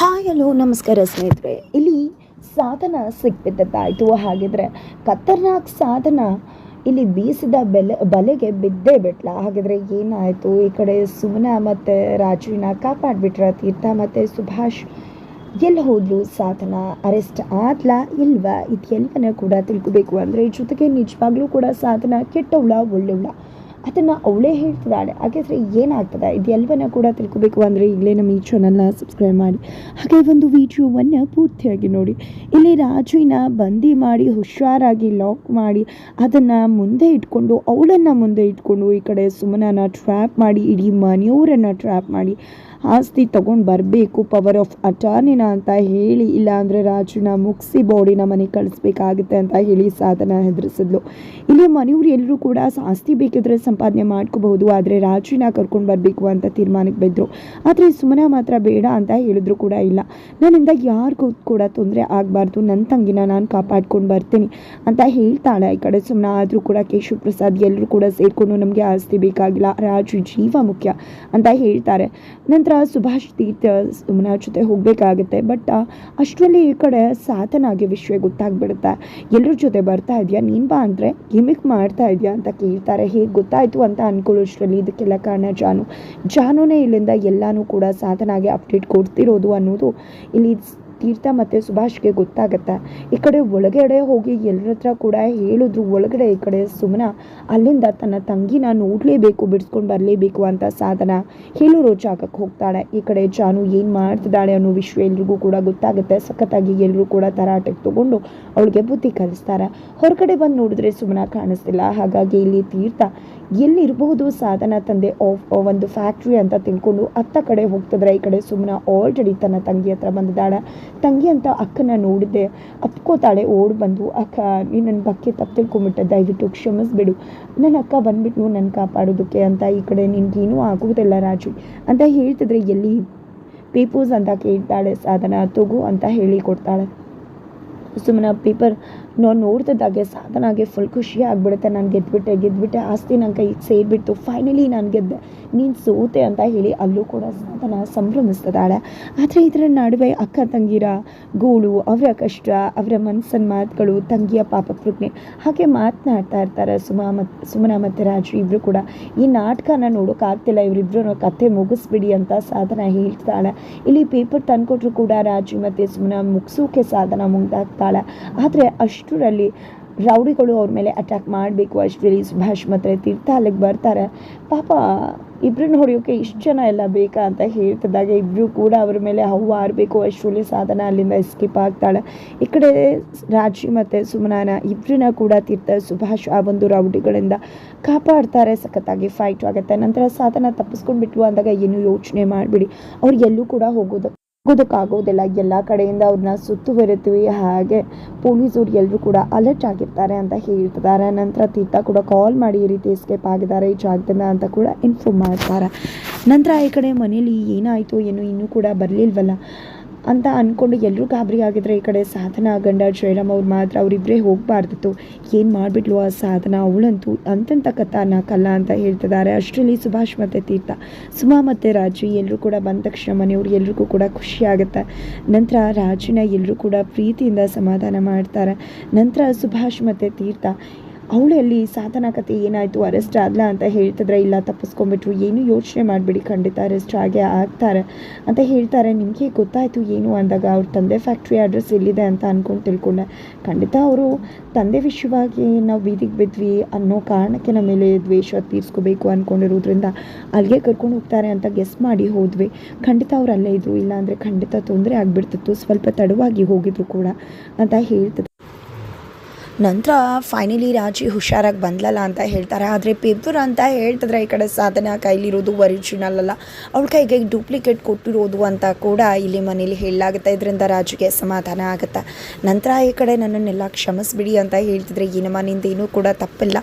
Hi, hello, ನಮಸ್ಕಾರ ಸ್ನೇಹಿತರೆ. ಇಲ್ಲಿ ಸಾಧನ ಸಿಕ್ಬಿದ್ದದ್ದಾಯಿತು. ಹಾಗಿದ್ರೆ ಖತರ್ನಾಕ್ ಸಾಧನ ಇಲ್ಲಿ ಬೀಸಿದ ಬೆಲೆ, ಬಲೆಗೆ ಬಿದ್ದೇ ಬಿಟ್ಲ. ಹಾಗಿದ್ರೆ ಏನಾಯಿತು? ಈ ಕಡೆ ಸುಮನ ಮತ್ತು ರಾಜುವಿನ ಕಾಪಾಡಿಬಿಟ್ರ ತೀರ್ಥ ಮತ್ತು ಸುಭಾಷ್. ಎಲ್ಲಿ ಹೋದ್ಲು ಸಾಧನ? ಅರೆಸ್ಟ್ ಆದ್ಲಾ ಇಲ್ವಾ? ಇದೆಲ್ಲವನ್ನ ಕೂಡ ತಿಳ್ಕೊಬೇಕು. ಅಂದರೆ ಜೊತೆಗೆ ನಿಜವಾಗ್ಲೂ ಕೂಡ ಸಾಧನ ಕೆಟ್ಟವಳ, ಒಳ್ಳೆವಳ. ಅದನ್ನು ಅವಳೇ ಹೇಳ್ತಿದ್ದಾಳೆ. ಹಾಗಾದರೆ ಏನಾಗ್ತದೆ? ಇದೆಲ್ಲವನ್ನ ಕೂಡ ತಿಳ್ಕೊಬೇಕು ಅಂದರೆ ಈಗಲೇ ನಮ್ಮ ಈ ಚಾನಲ್ನ ಸಬ್ಸ್ಕ್ರೈಬ್ ಮಾಡಿ. ಹಾಗೆ ಒಂದು ವಿಡಿಯೋವನ್ನು ಪೂರ್ತಿಯಾಗಿ ನೋಡಿ. ಇಲ್ಲಿ ರಾಜುವಿನ ಬಂದಿ ಮಾಡಿ, ಹುಷಾರಾಗಿ ಲಾಕ್ ಮಾಡಿ, ಅದನ್ನು ಮುಂದೆ ಇಟ್ಕೊಂಡು, ಅವಳನ್ನು ಮುಂದೆ ಇಟ್ಕೊಂಡು ಈ ಕಡೆ ಸುಮನನ ಟ್ರ್ಯಾಪ್ ಮಾಡಿ, ಇಡೀ ಮನೆಯವರನ್ನು ಟ್ರ್ಯಾಪ್ ಮಾಡಿ. ಆಸ್ತಿ ತಗೊಂಡು ಬರಬೇಕು ಪವರ್ ಆಫ್ ಅಟಾರ್ನಿನ ಅಂತ ಹೇಳಿ, ಇಲ್ಲಾಂದರೆ ರಾಜುನ ಮುಗಿಸಿ ಬಾಡಿನ ಮನೆಗೆ ಕಳಿಸ್ಬೇಕಾಗುತ್ತೆ ಅಂತ ಹೇಳಿ ಸಾಧನ ಹೆದರಿಸಿದ್ಲು. ಇಲ್ಲಿ ಮನೆಯವ್ರು ಎಲ್ಲರೂ ಕೂಡ ಆಸ್ತಿ ಬೇಕಿದ್ರೆ ಸಂಪಾದನೆ ಮಾಡ್ಕೋಬಹುದು, ಆದರೆ ರಾಜುನ ಕರ್ಕೊಂಡು ಬರಬೇಕು ಅಂತ ತೀರ್ಮಾನಕ್ಕೆ ಬಿದ್ದರು ಆದರೆ ಸುಮನ ಮಾತ್ರ ಬೇಡ ಅಂತ ಹೇಳಿದ್ರು ಕೂಡ ಇಲ್ಲ. ನನ್ನಿಂದ ಯಾರಿಗೂ ಕೂಡ ತೊಂದರೆ ಆಗಬಾರ್ದು ನನ್ನ ತಂಗಿನ ನಾನು ಕಾಪಾಡ್ಕೊಂಡು ಬರ್ತೀನಿ ಅಂತ ಹೇಳ್ತಾಳೆ ಈ ಕಡೆ ಸುಮ್ಮನೆ ಆದರೂ ಕೂಡ ಕೇಶವ್ ಪ್ರಸಾದ್ ಎಲ್ಲರೂ ಕೂಡ ಸೇರಿಕೊಂಡು ನಮಗೆ ಆಸ್ತಿ ಬೇಕಾಗಿಲ್ಲ, ರಾಜು ಜೀವ ಮುಖ್ಯ ಅಂತ ಹೇಳ್ತಾರೆ. ನಂತರ ಸುಭಾಷ್ ತೀರ್ಥ ಸುಮ್ಮನ ಜೊತೆ ಹೋಗಬೇಕಾಗುತ್ತೆ, ಬಟ್ ಅಷ್ಟರಲ್ಲಿ ಈ ಕಡೆ ಸಾತನಾಗಿ ವಿಷಯ ಗೊತ್ತಾಗ್ಬಿಡುತ್ತೆ. ಎಲ್ಲರ ಜೊತೆ ಬರ್ತಾ ಇದೆಯಾ? ನೀನು ಬಾ ಅಂದರೆ ಗಿಮಿಕ್ ಮಾಡ್ತಾ ಇದೆಯಾ ಅಂತ ಕೇಳ್ತಾರೆ. ಹೇಗೆ ಗೊತ್ತಾಯಿತು ಅಂತ ಅನ್ಕೊಳ್ಳೋಷ್ಟರಲ್ಲಿ ಇದಕ್ಕೆಲ್ಲ ಕಾರಣ ಜಾನು. ಜಾನುನೇ ಇಲ್ಲಿಂದ ಎಲ್ಲನೂ ಕೂಡ ಸಾಧನಾಗೆ ಅಪ್ಡೇಟ್ ಕೊಡ್ತಿರೋದು ಅನ್ನೋದು ಇಲ್ಲಿ ತೀರ್ಥ ಮತ್ತು ಸುಭಾಷ್ಗೆ ಗೊತ್ತಾಗತ್ತೆ? ಈ ಕಡೆ ಒಳಗಡೆ ಹೋಗಿ ಎಲ್ಲರ ಹತ್ರ ಕೂಡ ಹೇಳಿದ್ರು. ಒಳಗಡೆ ಈ ಕಡೆ ಸುಮನ ಅಲ್ಲಿಂದ ತನ್ನ ತಂಗಿನ ನೋಡಲೇಬೇಕು, ಬಿಡಿಸ್ಕೊಂಡು ಬರಲೇಬೇಕು ಅಂತ ಸಾಧನ ಹೇಳಿರೋ ಜಾಗಕ್ಕೆ ಹೋಗ್ತಾಳೆ. ಈ ಕಡೆ ಜಾನು ಏನು ಮಾಡ್ತಿದ್ದಾಳೆ ಅನ್ನೋ ವಿಷಯ ಎಲ್ರಿಗೂ ಕೂಡ ಗೊತ್ತಾಗುತ್ತೆ. ಸಖತ್ತಾಗಿ ಎಲ್ಲರೂ ಕೂಡ ತರಾಟೆಗೆ ತಗೊಂಡು ಅವಳಿಗೆ ಬುದ್ಧಿ ಕಲಿಸ್ತಾರೆ. ಹೊರಗಡೆ ಬಂದು ನೋಡಿದ್ರೆ ಸುಮನ ಕಾಣಿಸ್ತಿಲ್ಲ. ಹಾಗಾಗಿ ಇಲ್ಲಿ ತೀರ್ಥ ಎಲ್ಲಿರಬಹುದು? ಸಾಧನ ತಂದೆ ಆಫ್ ಒಂದು ಫ್ಯಾಕ್ಟ್ರಿ ಅಂತ ತಿಳ್ಕೊಂಡು ಅತ್ತ ಕಡೆ ಹೋಗ್ತಿದ್ರೆ ಈ ಕಡೆ ಸುಮನ ಆಲ್ರೆಡಿ ತನ್ನ ತಂಗಿ ಹತ್ರ ಬಂದಿದ್ದಾಳೆ. ತಂಗಿ ಅಂತ ಅಕ್ಕನ ನೋಡಿದೆ. ಅಪ್ಕೋತಾಳೆ ಓಡ್ ಬಂದು ಅಕ್ಕ ನೀನು ನನ್ನ ಬಕ್ಕೆ ತಪ್ಪು ತಿಳ್ಕೊಂಬಿಟ್ಟೆ, ದಯವಿಟ್ಟು ಕ್ಷಮಿಸ್ಬಿಡು. ನನ್ನ ಅಕ್ಕ ಬಂದ್ಬಿಟ್ಟು ನನ್ನ ಕಾಪಾಡೋದಕ್ಕೆ ಅಂತ ಈ ಕಡೆ ನಿನ್ಗೇನೂ ಆಗೋದಿಲ್ಲ ರಾಜು. ಅಂತ ಹೇಳ್ತಿದ್ರೆ ಎಲ್ಲಿ? ಪೇಪರ್ಸ್ ಅಂತ ಕೇಳ್ತಾಳೆ, ಸಾಧನ, ತಗು ಅಂತ ಹೇಳಿ ಕೊಡ್ತಾಳೆ. ಸುಮ್ಮನೆ ಪೇಪರ್ ನಾವು ನೋಡ್ತಿದ್ದಾಗೆ ಸಾಧನಾಗೆ ಫುಲ್ ಖುಷಿ ಆಗಿಬಿಡುತ್ತೆ. ನಾನು ಗೆದ್ಬಿಟ್ಟೆ ಗೆದ್ಬಿಟ್ಟೆ, ಆಸ್ತಿ ನನ್ನ ಕೈಗೆ ಸೇರಿಬಿಟ್ಟು ಫೈನಲಿ ನಾನು ಗೆದ್ದೆ. ನೀನು ಸೋತೆ ಅಂತ ಹೇಳಿ ಅಲ್ಲೂ ಕೂಡ ಸಾಧನ ಸಂಭ್ರಮಿಸ್ತದಾಳೆ ಆದರೆ ಇದರ ನಡುವೆ ಅಕ್ಕ ತಂಗಿರ ಗೋಳು, ಅವರ ಕಷ್ಟ, ಅವರ ಮನಸ್ಸನ್ನ ಮಾತುಗಳು, ತಂಗಿಯ ಪಾಪ ಪ್ರಜ್ಞೆ, ಹಾಗೆ ಮಾತನಾಡ್ತಾ ಇರ್ತಾರೆ ಸುಮಾ ಮತ್ತು ಸುಮನ ಮತ್ತು ರಾಜು ಇಬ್ಬರು ಕೂಡ. ಈ ನಾಟಕನ ನೋಡೋಕ್ಕಾಗ್ತಿಲ್ಲ ಇವರಿಬ್ಬರು ಕಥೆ ಮುಗಿಸ್ಬಿಡಿ ಅಂತ ಸಾಧನ ಹೇಳ್ತಾಳೆ. ಇಲ್ಲಿ ಪೇಪರ್ ತಂದುಕೊಟ್ರು ಕೂಡ ರಾಜು ಮತ್ತು ಸುಮನ ಮುಗಿಸೋಕೆ ಸಾಧನ ಮುಂದಾಗ್ತಾಳೆ. ಆದರೆ ಅಷ್ಟರಲ್ಲಿ ರೌಡಿಗಳು ಅವ್ರ ಮೇಲೆ ಅಟ್ಯಾಕ್ ಮಾಡಬೇಕು, ಅಷ್ಟರಲ್ಲಿ ಸುಭಾಷ್ ಮತ್ತು ತೀರ್ಥ ಅಲ್ಲಿಗೆ ಬರ್ತಾರೆ. ಪಾಪ ಇಬ್ಬರನ್ನ ಹೊಡೆಯೋಕೆ ಇಷ್ಟು ಜನ ಎಲ್ಲ ಬೇಕಾ ಅಂತ ಹೇಳ್ತಿದ್ದಾಗ. ಇಬ್ಬರು ಕೂಡ ಅವ್ರ ಮೇಲೆ ಹವ್ವ ಆರಬೇಕು ಅಷ್ಟರಲ್ಲಿ ಸಾಧನ ಅಲ್ಲಿಂದ ಎಸ್ಕೇಪ್ ಆಗ್ತಾಳೆ. ಈ ಕಡೆ ರಾಜಿ ಮತ್ತು ಸುಮನಾನ ಇಬ್ಬರನ್ನ ಕೂಡ ತೀರ್ಥ ಸುಭಾಷ್ ಆ ಒಂದು ರೌಡಿಗಳಿಂದ ಕಾಪಾಡ್ತಾರೆ. ಸಖತ್ತಾಗಿ ಫೈಟ್ ಆಗುತ್ತೆ. ನಂತರ ಸಾಧನ ತಪ್ಪಿಸ್ಕೊಂಡು ಬಿಟ್ಟು ಅಂದಾಗ ಏನು ಯೋಚನೆ ಮಾಡಿಬಿಡಿ. ಅವ್ರು ಎಲ್ಲೂ ಕೂಡ ಹೋಗೋದು. ಹೋಗೋದಕ್ಕಾಗೋದಿಲ್ಲ ಎಲ್ಲ ಕಡೆಯಿಂದ ಅವ್ರನ್ನ ಸುತ್ತುವರಿತೀವಿ ಹಾಗೆ ಪೊಲೀಸರು ಎಲ್ಲರೂ ಕೂಡ ಅಲರ್ಟ್ ಆಗಿರ್ತಾರೆ ಅಂತ ಹೇಳ್ತಿದ್ದಾರೆ. ನಂತರ ತೀರ್ಥ ಕೂಡ ಕಾಲ್ ಮಾಡಿ ಈ ರೀತಿ ಎಸ್ಕೇಪ್ ಆಗಿದ್ದಾರೆ. ಈ ಜಾಗದಿಂದ ಅಂತ ಕೂಡ ಇನ್ಫಾರ್ಮ್ ಮಾಡ್ತಾರೆ. ನಂತರ ಈ ಕಡೆ ಮನೇಲಿ ಏನಾಯಿತು, ಏನು ಇನ್ನೂ ಕೂಡ ಬರಲಿಲ್ವಲ್ಲ. ಅಂತ ಅಂದ್ಕೊಂಡು ಎಲ್ಲರೂ ಗಾಬರಿ ಆಗಿದ್ರೆ ಈ ಕಡೆ ಸಾಧನ ಗಂಡ ಜಯರಾಮ್ ಅವ್ರು ಮಾತ್ರ ಅವರಿಬ್ಬರೇ ಹೋಗಬಾರ್ದಿತ್ತು. ಏನು ಮಾಡಿಬಿಟ್ಲು ಆ ಸಾಧನ? ಅವಳಂತೂ ಅಂತಂತ ಕಥಾನಕಲ್ಲ ಅಂತ ಹೇಳ್ತಿದ್ದಾರೆ. ಅಷ್ಟರಲ್ಲಿ ಸುಭಾಷ್ ಮತ್ತು ತೀರ್ಥ. ಸುಮಾ ಮತ್ತು ರಾಜು ಎಲ್ಲರೂ ಕೂಡ ಬಂದ ತಕ್ಷಣ ಮನೆಯವ್ರು ಎಲ್ರಿಗೂ ಕೂಡ ಖುಷಿ ಆಗುತ್ತೆ. ನಂತರ ರಾಜುನ ಎಲ್ಲರೂ ಕೂಡ ಪ್ರೀತಿಯಿಂದ ಸಮಾಧಾನ ಮಾಡ್ತಾರೆ. ನಂತರ ಸುಭಾಷ್ ಮತ್ತು ತೀರ್ಥ ಅವಳಲ್ಲಿ ಸಾಧನ ಕತೆ ಏನಾಯಿತು? ಅರೆಸ್ಟ್ ಆದ್ಲಾ ಅಂತ ಹೇಳ್ತಿದ್ರೆ? ಇಲ್ಲ, ತಪ್ಪಿಸ್ಕೊಂಡ್ಬಿಟ್ರು. ಏನು ಯೋಚನೆ ಮಾಡಿಬಿಡಿ. ಖಂಡಿತ ಅರೆಸ್ಟ್ ಆಗೇ ಆಗ್ತಾರೆ ಅಂತ ಹೇಳ್ತಾರೆ. ನಿಮಗೆ ಗೊತ್ತಾಯಿತು ಏನು ಅಂದಾಗ ಅವ್ರ ತಂದೆ ಫ್ಯಾಕ್ಟ್ರಿ ಅಡ್ರೆಸ್ ಎಲ್ಲಿದೆ ಅಂತ ಅಂದ್ಕೊಂಡು ತಿಳ್ಕೊಂಡೆ. ಖಂಡಿತ ಅವರು ತಂದೆ ವಿಷಯವಾಗಿ ನಾವು ಬೀದಿಗೆ ಬಿದ್ವಿ ಅನ್ನೋ ಕಾರಣಕ್ಕೆ ನಮ್ಮ ಮೇಲೆ ದ್ವೇಷ ತೀರಿಸ್ಕೋಬೇಕು ಅಂದ್ಕೊಂಡಿರೋದ್ರಿಂದ ಅಲ್ಲಿಗೆ ಕರ್ಕೊಂಡು ಹೋಗ್ತಾರೆ ಅಂತ ಗೆಸ್ ಮಾಡಿ ಹೋದ್ವಿ. ಖಂಡಿತ ಅವ್ರು ಅಲ್ಲೇ ಇದ್ರು. ಇಲ್ಲಾಂದರೆ ಖಂಡಿತ ತೊಂದರೆ ಆಗಿಬಿಡ್ತಿತ್ತು. ಸ್ವಲ್ಪ ತಡವಾಗಿ ಹೋಗಿದ್ರು ಕೂಡ ಅಂತ ಹೇಳ್ತಿದ್ರು. ನಂತರ ಫೈನಲಿ ರಾಜಿ ಹುಷಾರಾಗಿ ಬಂದ್ಲಲ್ಲ ಅಂತ ಹೇಳ್ತಾರೆ. ಆದರೆ ಪೇಪರ್ ಅಂತ ಹೇಳ್ತಿದ್ರೆ ಈ ಕಡೆ ಸಾಧನ ಕೈಲಿರೋದು ಒರಿಜಿನಲ್ ಅಲ್ಲ. ಅವಳ ಕೈಗೆ ಡೂಪ್ಲಿಕೇಟ್ ಕೊಟ್ಟಿರೋದು ಅಂತ ಕೂಡ ಇಲ್ಲಿ ಮನೇಲಿ ಹೇಳಲಾಗುತ್ತೆ. ಇದರಿಂದ ರಾಜುಗೆ ಸಮಾಧಾನ ಆಗುತ್ತೆ. ನಂತರ ಈ ಕಡೆ ನನ್ನನ್ನೆಲ್ಲ ಕ್ಷಮಿಸ್ಬಿಡಿ ಅಂತ ಹೇಳ್ತಿದ್ರೆ ಏನಮ್ಮ ನಿಂದೇನೂ ಕೂಡ ತಪ್ಪಿಲ್ಲ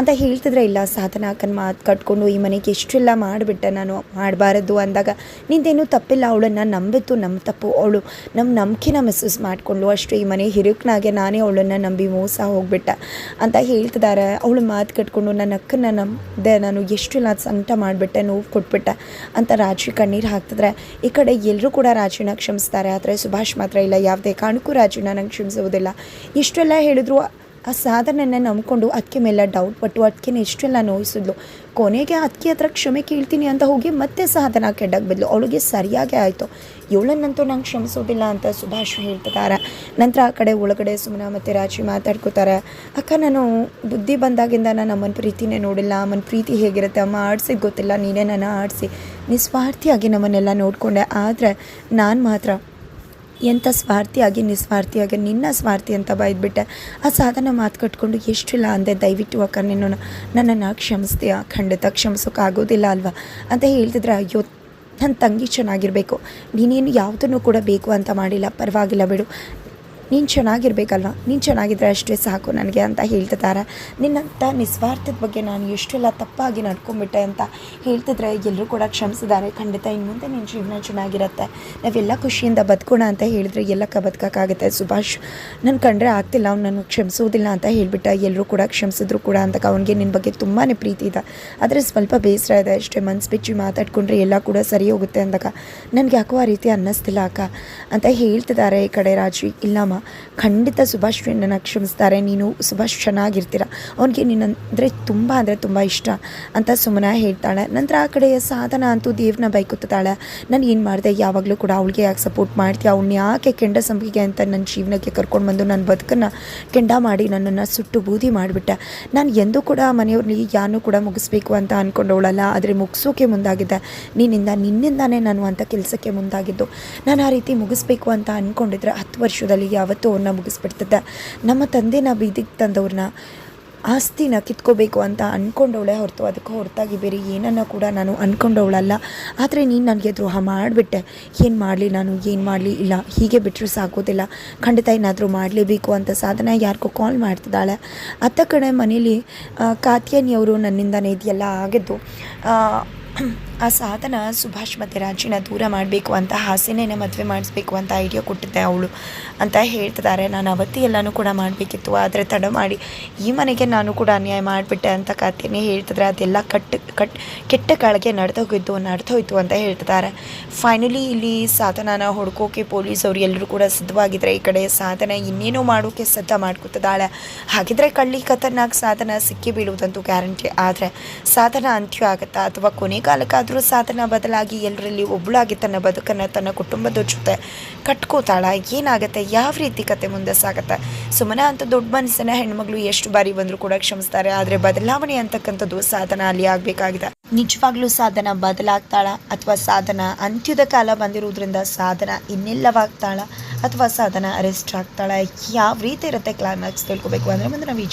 ಅಂತ ಹೇಳ್ತಿದ್ರೆ, ಇಲ್ಲ ಸಾಧನ ಹಾಕನ್ ಮಾತು ಕಟ್ಕೊಂಡು ಈ ಮನೆಗೆ ಇಷ್ಟೆಲ್ಲ ಮಾಡಿಬಿಟ್ಟೆ ನಾನು, ಮಾಡಬಾರದು ಅಂದಾಗ ನಿಂದೇನೂ ತಪ್ಪಿಲ್ಲ, ಅವಳನ್ನು ನಂಬಿತ್ತು ನಮ್ಮ ತಪ್ಪು, ಅವಳು ನಮ್ಮ ನಂಬಿಕೆನ ಮಿಸ್ಸಸ್ ಮಾಡಿಕೊಂಡು ಅಷ್ಟು ಈ ಮನೆ ಹಿರುಕ್ನಾಗೆ ನಾನೇ ಅವಳನ್ನು ನಂಬಿ ಮೋಸ ಸಹ ಹೋಗ್ಬಿಟ್ಟೆ ಅಂತ ಹೇಳ್ತಿದ್ದಾರೆ. ಅವಳು ಮಾತು ಕಟ್ಕೊಂಡು ನನ್ನ ಅಕ್ಕನ ನಮ್ಮದೇ ನಾನು ಎಷ್ಟು ಎಷ್ಟೆಲ್ಲ ಸಂಕಟ ಮಾಡಿಬಿಟ್ಟೆ, ನೋವು ಕೊಟ್ಬಿಟ್ಟೆ ಅಂತ ರಾಜಿ ಕಣ್ಣೀರು ಹಾಕ್ತಿದ್ರೆ. ಈ ಕಡೆ ಎಲ್ಲರೂ ಕೂಡ ರಾಜಿನ ಕ್ಷಮಿಸ್ತಾರೆ. ಆದರೆ ಸುಭಾಷ್ ಮಾತ್ರ ಇಲ್ಲ. ಯಾವುದೇ ಕಾರಣಕ್ಕೂ ರಾಜಿನ ನಂಗೆ ಕ್ಷಮಿಸೋದಿಲ್ಲ ಇಷ್ಟೆಲ್ಲ ಹೇಳಿದ್ರು ಆ ಸಾಧನೆನ ನಂಬಿಕೊಂಡು ಅದಕ್ಕೆ ಮೇಲೆ ಡೌಟ್ ಪಟ್ಟು ಅದಕ್ಕೆ ಎಷ್ಟೆಲ್ಲ ನೋಯಿಸಿದ್ಲು. ಕೊನೆಗೆ ಅದಕ್ಕೆ ಹತ್ರ ಕ್ಷಮೆ ಕೇಳ್ತೀನಿ ಅಂತ ಹೋಗಿ ಮತ್ತೆ ಸಾಧನ ಕೆಡ್ಡಕ್ಕೆ ಬಿದ್ಲು. ಅವಳಿಗೆ ಸರಿಯಾಗಿ ಆಯಿತು. ಇವಳನ್ನಂತೂ ನಂಗೆ ಕ್ಷಮಿಸೋದಿಲ್ಲ ಅಂತ ಸುಭಾಷ್ ಹೇಳ್ತಿದ್ದಾರೆ ನಂತರ ಆ ಕಡೆ ಒಳಗಡೆ ಸುಮನ ಮತ್ತು ರಾಜಿ ಮಾತಾಡ್ಕೋತಾರೆ. ಅಕ್ಕ, ನಾನು ಬುದ್ಧಿ ಬಂದಾಗಿಂದ ನಾನು ಅಮ್ಮನ ಪ್ರೀತಿನೇ ನೋಡಿಲ್ಲ. ಅಮ್ಮನ ಪ್ರೀತಿ ಹೇಗಿರುತ್ತೆ? ಅಮ್ಮ ಆಡಿಸಿದ್ದು ಗೊತ್ತಿಲ್ಲ. ನೀನೇ ನಾನು ಆಡಿಸಿ. ನಿಸ್ವಾರ್ಥಿಯಾಗಿ ನಮ್ಮನ್ನೆಲ್ಲ ನೋಡಿಕೊಂಡೆ. ಆದರೆ ನಾನು ಮಾತ್ರ ಎಂಥ ಸ್ವಾರ್ಥಿಯಾಗಿ ನಿಸ್ವಾರ್ಥಿಯಾಗಿ ನಿನ್ನ ಸ್ವಾರ್ಥಿ ಅಂತ ಬೈದ್ಬಿಟ್ಟೆ. ಆ ಸಾಧನ ಮಾತು ಕಟ್ಕೊಂಡು ಎಷ್ಟಿಲ್ಲ ಅಂದೆ, ದಯವಿಟ್ಟು ಅಕ್ಕ, ನೀನು ನನ್ನನ್ನು ಕ್ಷಮಿಸ್ತೀಯ? ಖಂಡಿತ ಕ್ಷಮಿಸೋಕ್ಕಾಗೋದಿಲ್ಲ ಅಲ್ವಾ? ಅಂತ ಹೇಳ್ತಿದ್ರೆ, ಅಯ್ಯೋ ನನ್ನ ತಂಗಿ ಚೆನ್ನಾಗಿರಬೇಕು. ನೀನೇನು ಯಾವುದನ್ನು ಕೂಡ ಬೇಕು ಅಂತ ಮಾಡಿಲ್ಲ. ಪರವಾಗಿಲ್ಲ ಬಿಡು. ನೀನು ಚೆನ್ನಾಗಿರ್ಬೇಕಲ್ಲ, ನೀನು ಚೆನ್ನಾಗಿದ್ರೆ ಅಷ್ಟೇ ಸಾಕು ನನಗೆ ಅಂತ ಹೇಳ್ತಿದ್ದಾರೆ. ನಿನ್ನಂಥ ನಿಸ್ವಾರ್ಥದ ಬಗ್ಗೆ ನಾನು ಎಷ್ಟೆಲ್ಲ ತಪ್ಪಾಗಿ ನಡ್ಕೊಂಡ್ಬಿಟ್ಟೆ ಅಂತ ಹೇಳ್ತಿದ್ರೆ ಎಲ್ಲರೂ ಕೂಡ ಕ್ಷಮಿಸಿದ್ದಾರೆ. ಖಂಡಿತ ಇನ್ನು ಮುಂದೆ ನಿನ್ನ ಜೀವನ ಚೆನ್ನಾಗಿರುತ್ತೆ. ನಾವೆಲ್ಲ ಖುಷಿಯಿಂದ ಬದುಕೋಣ ಅಂತ ಹೇಳಿದ್ರೆ ಎಲ್ಲಕ್ಕ ಬದುಕೋಕ್ಕಾಗುತ್ತೆ. ಸುಭಾಷ್ ನನ್ನ ಕಂಡ್ರೆ ಆಗ್ತಿಲ್ಲ, ಅವ್ನು ನಾನು ಕ್ಷಮಿಸೋದಿಲ್ಲ ಅಂತ ಹೇಳಿಬಿಟ್ಟ ಎಲ್ಲರೂ ಕೂಡ ಕ್ಷಮಿಸಿದ್ರು ಕೂಡ ಅಂತ ಅವನಿಗೆ ನಿನ್ನ ಬಗ್ಗೆ ತುಂಬಾ ಪ್ರೀತಿ ಇದೆ. ಆದರೆ ಸ್ವಲ್ಪ ಬೇಸರ ಇದೆ ಅಷ್ಟೇ, ಮನ್ಸು ಬಿಚ್ಚಿ ಮಾತಾಡ್ಕೊಂಡ್ರೆ ಎಲ್ಲ ಕೂಡ ಸರಿ ಹೋಗುತ್ತೆ ಅಂದಾಗ. ನನಗೆ ಯಾಕೋ ಆ ರೀತಿ ಅನ್ನಿಸ್ತಿಲ್ಲ ಅಕ್ಕ ಅಂತ ಹೇಳ್ತಿದ್ದಾರೆ ಈ ಕಡೆ ರಾಜಿ. ಇಲ್ಲಮ್ಮ ಖಂಡಿತ ಸುಭಾಷ್ ಕ್ಷಮಿಸ್ತಾರೆ. ನೀನು ಸುಭಾಷ್ ಚೆನ್ನಾಗಿರ್ತೀರ. ಅವ್ನಿಗೆ ಅಂದರೆ ತುಂಬ ಅಂದರೆ ತುಂಬ ಇಷ್ಟ ಅಂತ ಸುಮ್ಮನ ಹೇಳ್ತಾಳೆ. ನಂತರ ಆ ಕಡೆಯ ಸಾಧನ ಅಂತೂ ದೇವ್ರನ್ನ ಬೈಕುತ್ತಾಳೆ. ನಾನು ಏನು ಮಾಡಿದೆ? ಯಾವಾಗಲೂ ಕೂಡ ಅವಳಿಗೆ ಯಾಕೆ ಸಪೋರ್ಟ್ ಮಾಡ್ತೀಯ? ಅವ್ನು ಯಾಕೆ ಕೆಂಡ ಸಂಪಿಗೆ ಅಂತ ನನ್ನ ಜೀವನಕ್ಕೆ ಕರ್ಕೊಂಡು ಬಂದು ನನ್ನ ಬದುಕನ್ನು ಕೆಂಡ ಮಾಡಿ ನನ್ನನ್ನು ಸುಟ್ಟು ಬೂದಿ ಮಾಡಿಬಿಟ್ಟೆ. ನಾನು ಎಂದೂ ಕೂಡ ಮನೆಯವ್ರಿಗೆ ಯಾರನ್ನೂ ಕೂಡ ಮುಗಿಸ್ಬೇಕು ಅಂತ ಅಂದ್ಕೊಂಡವಳಲ್ಲ ಆದರೆ ಮುಗಿಸೋಕೆ ಮುಂದಾಗಿದ್ದೆ ನಿನ್ನಿಂದ ನಿನ್ನಿಂದಾನೇ ನಾನು ಅಂತ ಕೆಲಸಕ್ಕೆ ಮುಂದಾಗಿದ್ದು. ನಾನು ಆ ರೀತಿ ಮುಗಿಸ್ಬೇಕು ಅಂತ ಅಂದ್ಕೊಂಡಿದ್ರೆ ಹತ್ತು ವರ್ಷದಲ್ಲಿ ಯಾವತ್ತೂ ಅವ್ರನ್ನ ಮುಗಿಸ್ಬಿಡ್ತಿದ್ದೆ ನಮ್ಮ ತಂದೆನ ಬೀದಿಗೆ ತಂದವ್ರನ್ನ ಆಸ್ತಿನ ಕಿತ್ಕೋಬೇಕು ಅಂತ ಅಂದ್ಕೊಂಡವಳೆ ಹೊರತು ಅದಕ್ಕೆ ಹೊರತಾಗಿ ಬೇರೆ ಏನನ್ನ ಕೂಡ ನಾನು ಅಂದ್ಕೊಂಡವಳಲ್ಲ ಆದರೆ ನೀನು ನನಗೆ ದ್ರೋಹ ಮಾಡಿಬಿಟ್ಟೆ. ಏನು ಮಾಡಲಿ ನಾನು? ಏನು ಮಾಡಲಿ? ಇಲ್ಲ, ಹೀಗೆ ಬಿಟ್ಟರೆ ಸಾಕೋದಿಲ್ಲ ಖಂಡಿತ ಏನಾದರೂ ಮಾಡಲೇಬೇಕು ಅಂತ ಸಾಧನ ಯಾರಿಗೂ ಕಾಲ್ ಮಾಡ್ತಿದ್ದಾಳೆ. ಅತ್ತ ಕಡೆ ಮನೇಲಿ ಕಾತ್ಯಾನಿಯವರು ನನ್ನಿಂದನೇ ಇದೆಯಲ್ಲ ಆಗಿದ್ದು ಆ, ಸಾಧನ ಸುಭಾಷ್ ಮತ್ತು ರಾಜಿನ ದೂರ ಮಾಡಬೇಕು ಅಂತ ಹಾಸಿನೇನ ಮದುವೆ ಮಾಡಿಸ್ಬೇಕು ಅಂತ ಐಡಿಯಾ ಕೊಟ್ಟಿದ್ದೆ ಅವಳು ಅಂತ ಹೇಳ್ತಿದ್ದಾರೆ. ನಾನು ಅವತ್ತಿ ಎಲ್ಲನೂ ಕೂಡ ಮಾಡಬೇಕಿತ್ತು. ಆದರೆ ತಡ ಮಾಡಿ ಈ ಮನೆಗೆ ನಾನು ಕೂಡ ಅನ್ಯಾಯ ಮಾಡಿಬಿಟ್ಟೆ ಅಂತ ಕಥೆನೇ ಹೇಳ್ತಿದ್ರೆ ಅದೆಲ್ಲ ಕಟ್ ಕಟ್ ಕೆಟ್ಟ ಕಾಳಗೆ ನಡೆದೋಗಿದ್ದು ನಡೆದೋಯ್ತು ಅಂತ ಹೇಳ್ತಿದ್ದಾರೆ. ಫೈನಲಿ ಇಲ್ಲಿ ಸಾಧನನ ಹುಡ್ಕೋಕೆ ಪೊಲೀಸವ್ರು ಎಲ್ಲರೂ ಕೂಡ ಸಿದ್ಧವಾಗಿದ್ದರೆ ಈ ಕಡೆ ಸಾಧನ ಇನ್ನೇನೋ ಮಾಡೋಕೆ ಸಿದ್ಧ ಮಾಡ್ಕೊತಿದ್ದಾಳೆ. ಹಾಗಿದ್ರೆ ಕಳ್ಳಿ ಕತರ್ನಾಕ್ ಸಾಧನ ಸಿಕ್ಕಿ ಬೀಳುವುದಂತೂ ಗ್ಯಾರಂಟಿ ಆದರೆ ಸಾಧನ ಅಂತ್ಯ ಆಗುತ್ತಾ? ಅಥವಾ ಕೊನೆಗಾಲಕ್ಕಾದರೂ ಸಾಧನ ಬದಲಾಗಿ ಎಲ್ಲರಲ್ಲಿ ಒಬ್ಬಳಾಗಿ ತನ್ನ ಬದುಕನ್ನು ತನ್ನ ಕುಟುಂಬದ ಜೊತೆ ಕಟ್ಕೋತಾಳ, ಏನಾಗುತ್ತೆ? ಯಾವ ರೀತಿ ಕತೆ ಮುಂದೆ ಸಾಗುತ್ತೆ? ಸುಮ್ಮನೆ ಅಂತ ದೊಡ್ಡ ಮನಸ್ಸಿನ ಹೆಣ್ಮಗಳು ಎಷ್ಟು ಬಾರಿ ಬಂದರೂ ಕೂಡ ಕ್ಷಮಿಸ್ತಾರೆ, ಆದರೆ ಬದಲಾವಣೆ ಅಂತಕ್ಕಂಥದ್ದು ಸಾಧನ ಅಲ್ಲಿ ಆಗಬೇಕಾಗಿದೆ. ನಿಜವಾಗ್ಲೂ ಸಾಧನ ಬದಲಾಗ್ತಾಳ ಅಥವಾ ಸಾಧನ ಅಂತ್ಯದ ಕಾಲ ಬಂದಿರೋದ್ರಿಂದ ಸಾಧನ ಇನ್ನೆಲ್ಲವಾಗ್ತಾಳ ಅಥವಾ ಸಾಧನ ಅರೆಸ್ಟ್ ಆಗ್ತಾಳ? ಯಾವ ರೀತಿ ಇರುತ್ತೆ ಕ್ಲೈಮ್ಯಾಕ್ಸ್ ತಿಳ್ಕೊಬೇಕು ಅಂದರೆ ನಾವು ಈ